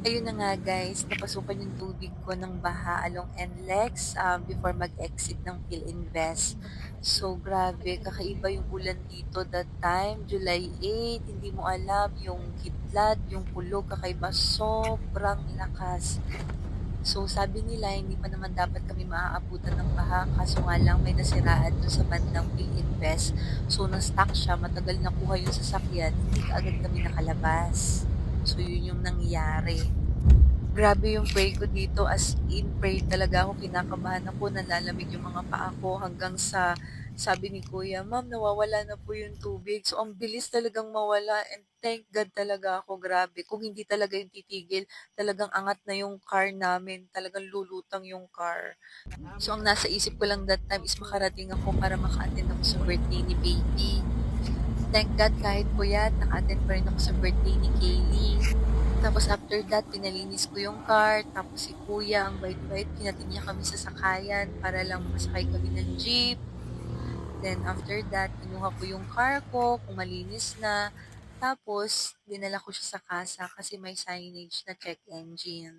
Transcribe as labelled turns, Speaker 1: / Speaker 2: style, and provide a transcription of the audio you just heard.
Speaker 1: Ayun na nga guys, napasukan yung tubig ko ng baha along NLEX um, before mag-exit ng PhilInvest. So grabe, kakaiba yung ulan dito that time, July 8, hindi mo alam yung kidlat, yung kulog, kakaiba, sobrang lakas. So sabi nila, hindi pa naman dapat kami maaabutan ng baha, kaso nga lang may nasiraan doon sa bandang PhilInvest. So na-stuck siya, matagal nakuha yung sasakyan, hindi agad kami nakalabas. So yun yung nangyari. Grabe yung pray ko dito as in pray talaga ako, kinakabahan ako, nalalamig yung mga paa ko hanggang sa sabi ni kuya, "Ma'am nawawala na po yung tubig." So ang bilis talagang mawala and thank God talaga ako, grabe. Kung hindi talaga yung titigil, talagang angat na yung car namin, talagang lulutang yung car. So ang nasa isip ko lang that time is makarating ako para maka-attend ako sa birthday ni baby. Thank God kahit puyat, naka-attend pa rin ako sa birthday ni Kaylee. Tapos after that, pinalinis ko yung car. Tapos si kuya, ang bait-bait, pinatid niya kami sa sakayan para lang masakay kami ng jeep. Then after that, kinuha ko yung car ko, kung malinis na. Tapos, dinala ko siya sa kasa kasi may signage na check engine.